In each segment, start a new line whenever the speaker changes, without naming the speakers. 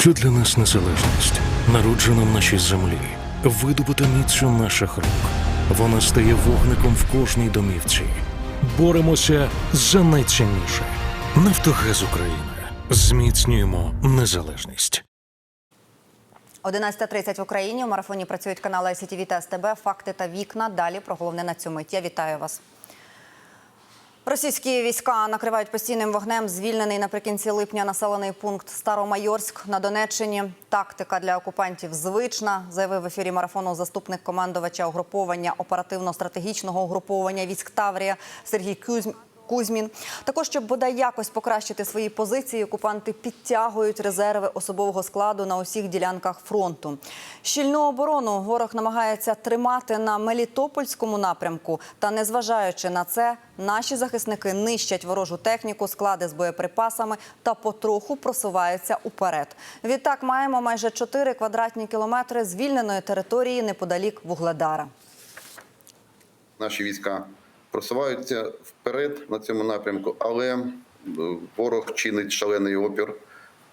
Що для нас незалежність? Народжена в нашій землі, видобута міцю наших рук. Вона стає вогником в кожній домівці. Боремося за найцінніше. Нафтогаз України. Зміцнюємо незалежність.
11.30 в Україні. У марафоні працюють канали СІТВ та СТБ. Факти та вікна. Далі про головне на цю мить. Я вітаю вас. Російські війська накривають постійним вогнем звільнений наприкінці липня населений пункт Старомайорськ на Донеччині. Тактика для окупантів звична, заявив в ефірі марафону заступник командувача угруповання оперативно-стратегічного угруповання військ Таврія Сергій. Кузьмін також, щоб бодай якось покращити свої позиції, окупанти підтягують резерви особового складу на усіх ділянках фронту. Щільну оборону ворог намагається тримати на Мелітопольському напрямку. Та незважаючи на це, наші захисники нищать ворожу техніку, склади з боєприпасами та потроху просуваються уперед. Відтак маємо майже 4 квадратні кілометри звільненої території неподалік Вугледара.
Наші війська просуваються вперед на цьому напрямку, але е, ворог чинить шалений опір.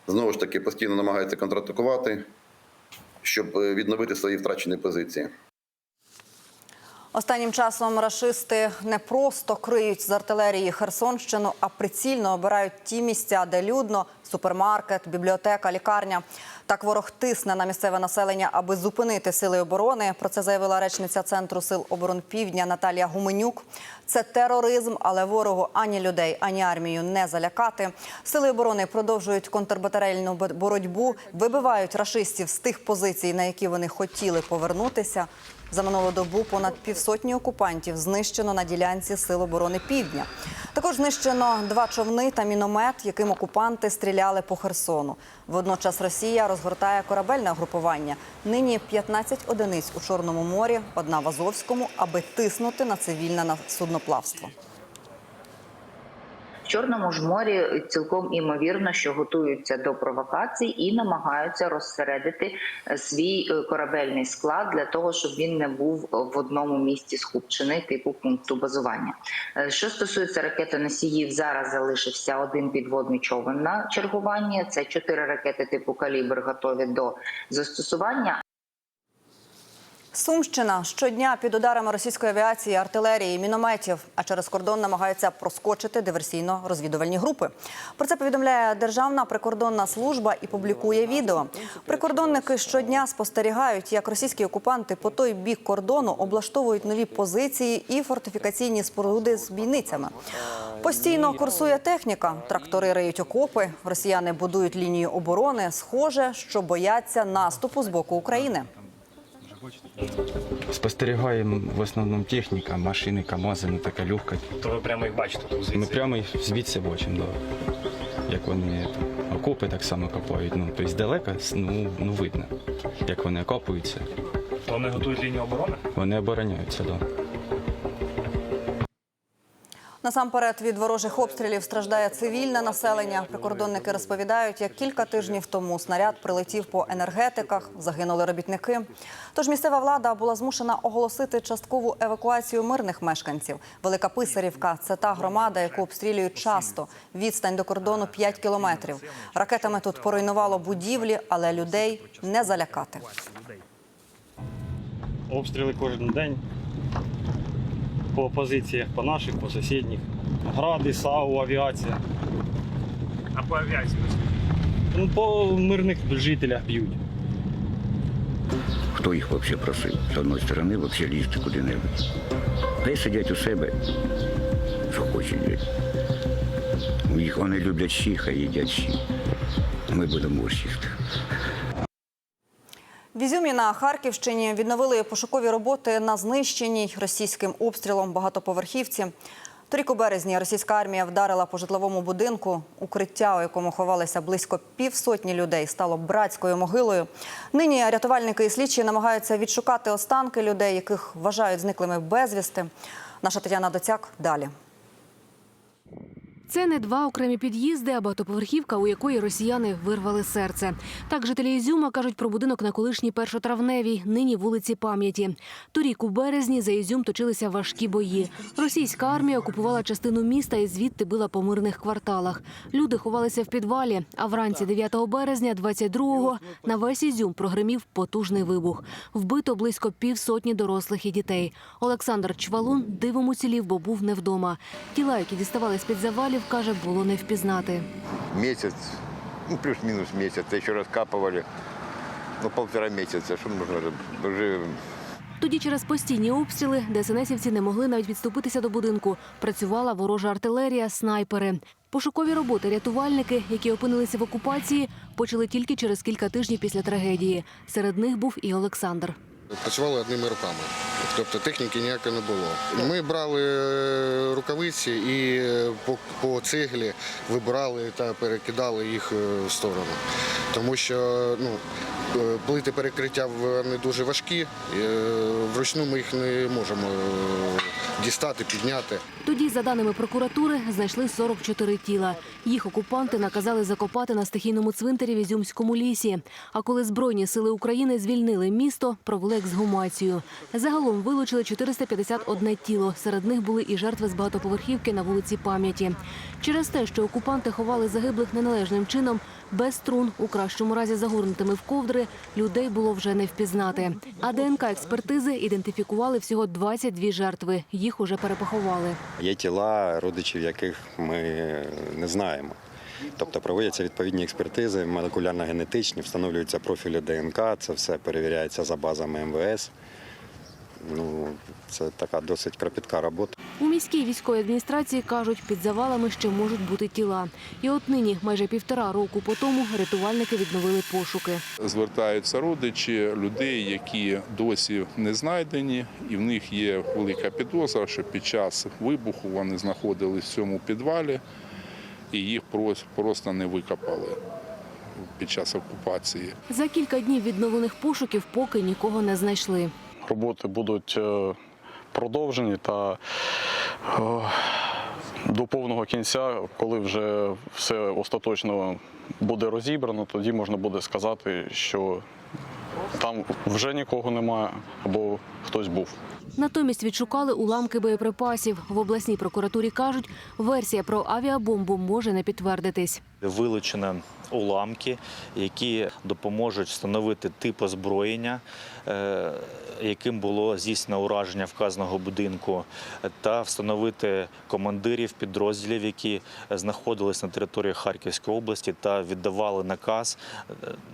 Знову ж таки, постійно намагається контратакувати, щоб е, відновити свої втрачені позиції.
Останнім часом рашисти не просто криють з артилерії Херсонщину, а прицільно обирають ті місця, де людно супермаркет, бібліотека, лікарня. Так ворог тисне на місцеве населення, аби зупинити сили оборони. Про це заявила речниця центру сил оборон Півдня Наталія Гуменюк. Це тероризм, але ворогу ані людей, ані армію не залякати. Сили оборони продовжують контрбатарейну боротьбу, вибивають рашистів з тих позицій, на які вони хотіли повернутися. За минулу добу понад півсотні окупантів знищено на ділянці Сил оборони Півдня. Також знищено два човни та міномет, яким окупанти стріляли по Херсону. Водночас Росія розгортає корабельне групування. Нині 15 одиниць у Чорному морі, одна в Азовському, аби тиснути на цивільне судноплавство.
Чорному ж морі цілком імовірно, що готуються до провокацій і намагаються розсередити е, свій е, корабельний склад для того, щоб він не був в одному місці скупчений типу пункту базування. Е, Що стосується ракетоносіїв, зараз залишився один підводний човен на чергуванні. Це чотири ракети типу калібр готові до застосування.
Сумщина щодня під ударами російської авіації, артилерії, мінометів, а через кордон намагаються проскочити диверсійно-розвідувальні групи. Про це повідомляє Державна прикордонна служба і публікує відео. Прикордонники щодня спостерігають, як російські окупанти по той бік кордону облаштовують нові позиції і фортифікаційні споруди з бійницями. Постійно курсує техніка, трактори риють окопи, росіяни будують лінію оборони. Схоже, що бояться наступу з боку України.
Спостерігаємо в основному техніка, машини, КАМАЗи, ну така легка.
То ви прямо їх бачите тут звідси?
Ми прямо їх звідси бачимо, да. як вони окопи так само копають. Ну, тобто далеко ну, ну, видно, як вони окопуються.
То вони готують лінію оборони?
Вони обороняються, так. Да.
Насамперед від ворожих обстрілів страждає цивільне населення. Прикордонники розповідають, як кілька тижнів тому снаряд прилетів по енергетиках, загинули робітники. Тож місцева влада була змушена оголосити часткову евакуацію мирних мешканців. Велика Писарівка це та громада, яку обстрілюють часто. Відстань до кордону 5 кілометрів. Ракетами тут поруйнувало будівлі, але людей не залякати.
Обстріли кожен день по позиціях, по наших, по сусідніх. Гради, САУ, авіація.
А по авіації розкажіть.
Ну, по мирних жителях б'ють.
Хто їх взагалі просив з одної сторони взагалі лізти куди-небудь. Хай сидять у себе, що хочуть. Їх вони люблять щі, хай їдять щі. Ми будемо борщ їсти.
В Ізюмі на Харківщині відновили пошукові роботи на знищеній російським обстрілом багатоповерхівці. Торік у березні російська армія вдарила по житловому будинку. Укриття, у якому ховалися близько півсотні людей, стало братською могилою. Нині рятувальники і слідчі намагаються відшукати останки людей, яких вважають зниклими безвісти. Наша Тетяна Доцяк далі.
Це не два окремі під'їзди, а багатоповерхівка, у якої росіяни вирвали серце. Так жителі Ізюма кажуть про будинок на колишній першотравневій, нині вулиці пам'яті. Торік у березні за Ізюм точилися важкі бої. Російська армія окупувала частину міста і звідти била по мирних кварталах. Люди ховалися в підвалі. А вранці 9 березня, 22-го, на весь Ізюм прогримів потужний вибух. Вбито близько півсотні дорослих і дітей. Олександр Чвалун дивом уцілів, бо був не вдома. Тіла, які діставали з-під завалів, каже, було не впізнати.
месяц, ну плюс-минус месяц, еще раскапывали, ну полтора месяца, что нужно уже
Тоді через постійні обстріли ДСНСівці не могли навіть відступитися до будинку. Працювала ворожа артилерія, снайпери. Пошукові роботи рятувальники, які опинилися в окупації, почали тільки через кілька тижнів після трагедії. Серед них був і Олександр.
Працювали одними руками, тобто техніки ніякої не було. Ми брали е, рукавиці і е, по, по цеглі вибирали та перекидали їх е, в сторону. Тому що ну, плити перекриття вони дуже важкі, вручну ми їх не можемо дістати, підняти.
Тоді, за даними прокуратури, знайшли 44 тіла. Їх окупанти наказали закопати на стихійному цвинтарі в Ізюмському лісі. А коли Збройні сили України звільнили місто, провели ексгумацію. Загалом вилучили 451 тіло. Серед них були і жертви з багатоповерхівки на вулиці Пам'яті. Через те, що окупанти ховали загиблих неналежним чином, без струн, у кращому разі загорнутими в ковдри, людей було вже не впізнати. А ДНК експертизи ідентифікували всього 22 жертви. Їх уже перепоховали.
Є тіла, родичів яких ми не знаємо. Тобто проводяться відповідні експертизи, молекулярно-генетичні, встановлюються профілі ДНК, це все перевіряється за базами МВС. Ну, це така досить кропітка робота.
У міській військовій адміністрації кажуть, під завалами ще можуть бути тіла. І от нині, майже півтора року по тому, рятувальники відновили пошуки.
звертаються родичі людей, які досі не знайдені, і в них є велика підозра, що під час вибуху вони знаходились в цьому підвалі, і їх прос- просто не викопали під час окупації.
За кілька днів відновлених пошуків поки нікого не знайшли.
Роботи будуть е, продовжені та е, до повного кінця, коли вже все остаточно буде розібрано, тоді можна буде сказати, що там вже нікого немає або хтось був.
Натомість відшукали уламки боєприпасів. В обласній прокуратурі кажуть, версія про авіабомбу може не підтвердитись.
Вилучені уламки, які допоможуть встановити тип озброєння, е, яким було здійснено ураження вказаного будинку, та встановити командирів підрозділів, які знаходились на території Харківської області та віддавали наказ е,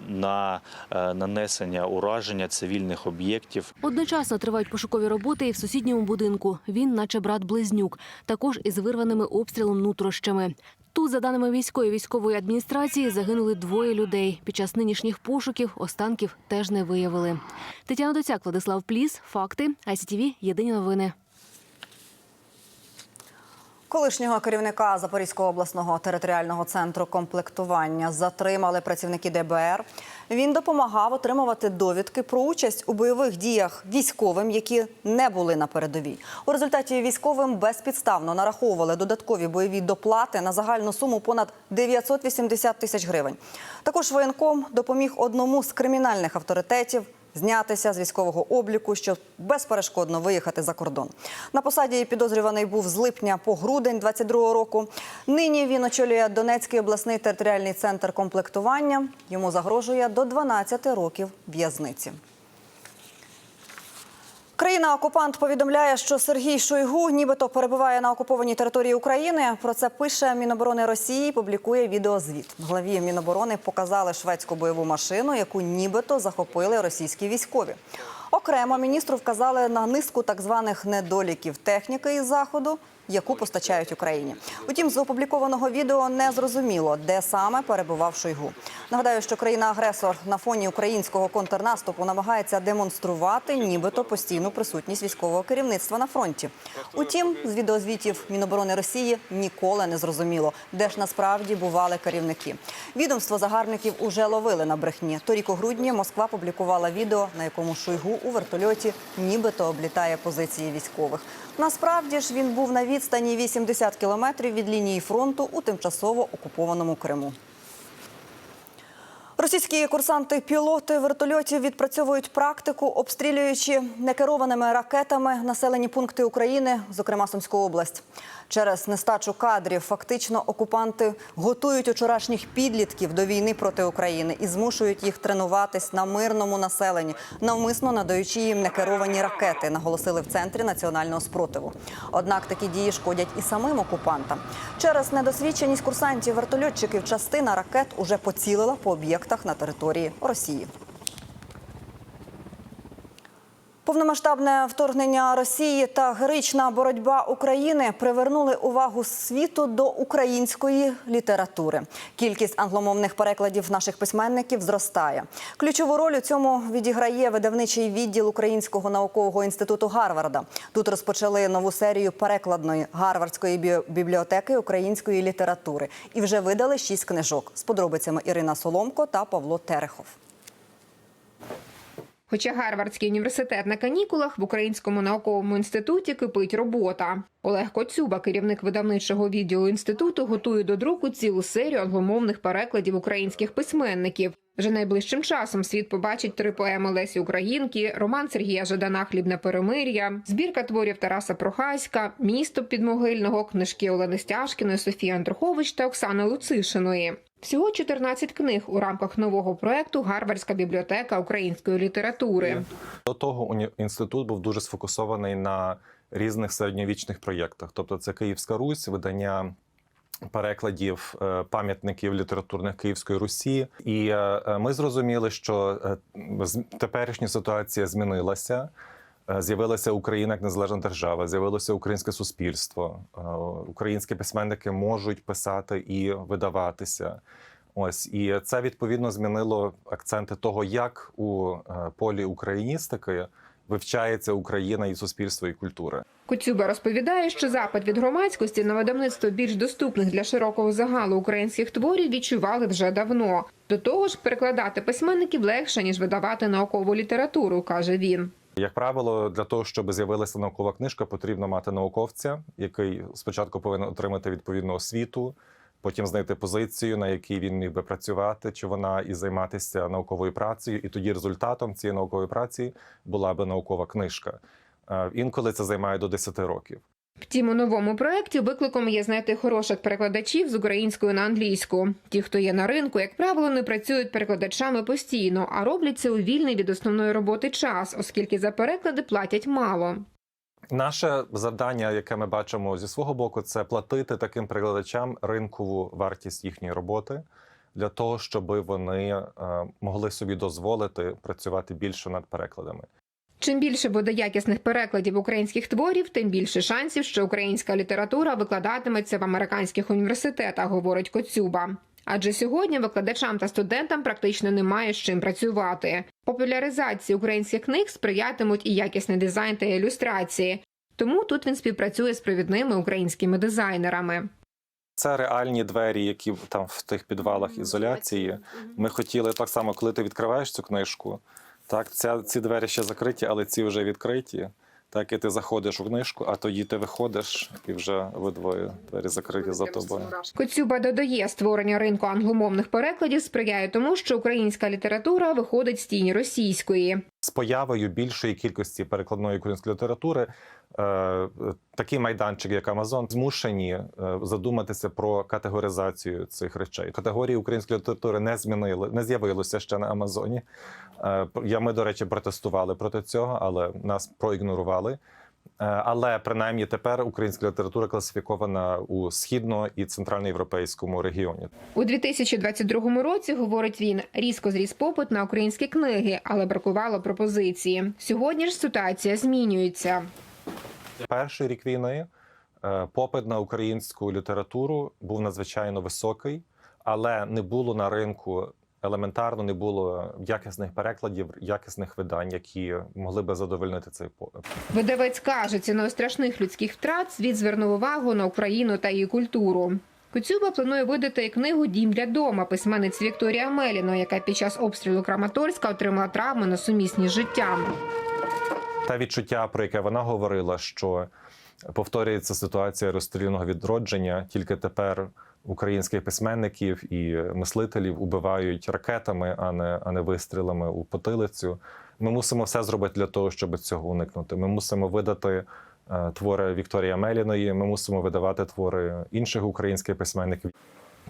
на е, нанесення ураження цивільних об'єктів.
Одночасно тривають пошукові роботи і в сусідньому будинку. Він, наче брат-близнюк, також із вирваними обстрілом нутрощами. Тут, за даними військової військової адміністрації, загинули двоє людей. Під час нинішніх пошуків останків теж не виявили. Тетяна Доцяк, Владислав Пліс. Факти. ICTV. Єдині новини.
Колишнього керівника Запорізького обласного територіального центру комплектування затримали працівники ДБР. Він допомагав отримувати довідки про участь у бойових діях військовим, які не були на передовій. У результаті військовим безпідставно нараховували додаткові бойові доплати на загальну суму понад 980 тисяч гривень. Також воєнком допоміг одному з кримінальних авторитетів знятися з військового обліку, щоб безперешкодно виїхати за кордон. На посаді підозрюваний був з липня по грудень 22-го року. Нині він очолює Донецький обласний територіальний центр комплектування. Йому загрожує до 12 років в'язниці. Країна-окупант повідомляє, що Сергій Шойгу нібито перебуває на окупованій території України. Про це пише Міноборони Росії. Публікує відеозвіт. Главі Міноборони показали шведську бойову машину, яку нібито захопили російські військові. Окремо міністру вказали на низку так званих недоліків техніки із заходу, яку постачають Україні. Утім, з опублікованого відео не зрозуміло, де саме перебував Шойгу. Нагадаю, що країна-агресор на фоні українського контрнаступу намагається демонструвати нібито постійну присутність військового керівництва на фронті. Утім, з відеозвітів Міноборони Росії ніколи не зрозуміло, де ж насправді бували керівники. Відомство загарбників уже ловили на брехні. Торік у грудні Москва публікувала відео, на якому Шойгу у вертольоті нібито облітає позиції військових. Насправді ж він був на відстані 80 кілометрів від лінії фронту у тимчасово окупованому Криму. Російські курсанти-пілоти вертольотів відпрацьовують практику, обстрілюючи некерованими ракетами населені пункти України, зокрема Сумську область. Через нестачу кадрів фактично окупанти готують учорашніх підлітків до війни проти України і змушують їх тренуватись на мирному населенні, навмисно надаючи їм некеровані ракети, наголосили в центрі національного спротиву. Однак такі дії шкодять і самим окупантам. Через недосвідченість курсантів вертольотчиків частина ракет уже поцілила по об'єктах на території Росії. Повномасштабне вторгнення Росії та героїчна боротьба України привернули увагу світу до української літератури. Кількість англомовних перекладів наших письменників зростає. Ключову роль у цьому відіграє видавничий відділ Українського наукового інституту Гарварда. Тут розпочали нову серію перекладної гарвардської бібліотеки української літератури і вже видали шість книжок з подробицями Ірина Соломко та Павло Терехов.
Хоча Гарвардський університет на канікулах в Українському науковому інституті кипить робота. Олег Коцюба, керівник видавничого відділу інституту, готує до друку цілу серію англомовних перекладів українських письменників. Вже найближчим часом світ побачить три поеми Лесі Українки, роман Сергія Жадана Хлібне перемир'я, збірка творів Тараса Прохаська, місто підмогильного, книжки Олени Стяжкіної, Софії Андрухович та Оксани Луцишиної. Всього 14 книг у рамках нового проекту Гарвардська бібліотека української літератури.
До того інститут був дуже сфокусований на різних середньовічних проєктах. Тобто, це Київська Русь, видання перекладів е, пам'ятників літературних Київської Русі. І е, е, ми зрозуміли, що теперішня ситуація змінилася. Е, З'явилася Україна як незалежна держава, з'явилося українське суспільство. Е, Українські письменники можуть писати і видаватися. Ось і це відповідно змінило акценти того, як у е, полі україністики вивчається Україна і суспільство і культура.
Коцюба розповідає, що запит від громадськості на видавництво більш доступних для широкого загалу українських творів відчували вже давно. До того ж, перекладати письменників легше ніж видавати наукову літературу, каже він.
Як правило, для того, щоб з'явилася наукова книжка, потрібно мати науковця, який спочатку повинен отримати відповідну освіту, потім знайти позицію, на якій він міг би працювати, чи вона і займатися науковою працею. І тоді результатом цієї наукової праці була би наукова книжка. Е, Інколи це займає до 10 років.
Втім, у новому проєкті викликом є знайти хороших перекладачів з української на англійську. Ті, хто є на ринку, як правило, не працюють перекладачами постійно, а роблять це у вільний від основної роботи час, оскільки за переклади платять мало.
Наше завдання, яке ми бачимо зі свого боку, це платити таким перекладачам ринкову вартість їхньої роботи для того, щоб вони е, могли собі дозволити працювати більше над перекладами.
Чим більше буде якісних перекладів українських творів, тим більше шансів, що українська література викладатиметься в американських університетах, говорить Коцюба. Адже сьогодні викладачам та студентам практично немає з чим працювати. Популяризації українських книг сприятимуть і якісний дизайн та ілюстрації. Тому тут він співпрацює з провідними українськими дизайнерами.
Це реальні двері, які там в тих підвалах ізоляції. Ми хотіли так само, коли ти відкриваєш цю книжку. Так, ця, ці двері ще закриті, але ці вже відкриті. Так, і ти заходиш у книжку, а тоді ти виходиш і вже ви двоє двері закриті за тобою.
Коцюба додає, створення ринку англомовних перекладів сприяє тому, що українська література виходить з тіні російської.
З появою більшої кількості перекладної української літератури такий майданчик, як Амазон, змушені е, задуматися про категоризацію цих речей. Категорії української літератури не змінили, не з'явилося ще на Амазоні. Е, я ми, до речі, протестували проти цього, але нас проігнорували. Е, Але принаймні тепер українська література класифікована у східно і центральноєвропейському регіоні.
У 2022 році, говорить він, різко зріс попит на українські книги, але бракувало пропозиції. Сьогодні ж ситуація змінюється.
Перший рік війни е, попит на українську літературу був надзвичайно високий, але не було на ринку елементарно, не було якісних перекладів, якісних видань, які могли би задовольнити цей попит.
Видавець каже, ціною страшних людських втрат світ звернув увагу на Україну та її культуру. Коцюба планує видати і книгу Дім для дома письменниць Вікторія Меліно, яка під час обстрілу Краматорська отримала травми несумісні з життям.
Те відчуття, про яке вона говорила, що повторюється ситуація розстріляного відродження. Тільки тепер українських письменників і мислителів убивають ракетами, а не, а не вистрілами у потилицю. Ми мусимо все зробити для того, щоб цього уникнути. Ми мусимо видати е, твори Вікторії Меліної. Ми мусимо видавати твори інших українських письменників.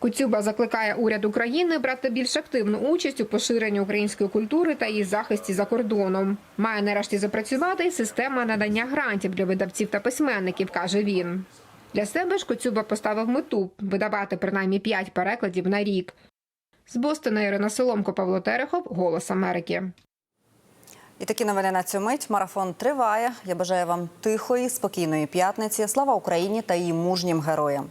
Куцюба закликає уряд України брати більш активну участь у поширенні української культури та її захисті за кордоном. Має нарешті запрацювати й система надання грантів для видавців та письменників, каже він. Для себе ж Коцюба поставив мету видавати принаймні п'ять перекладів на рік. З Бостона Ірина Соломко, Павло Терехов, Голос Америки.
І такі новини на цю мить. Марафон триває. Я бажаю вам тихої, спокійної п'ятниці. Слава Україні та її мужнім героям.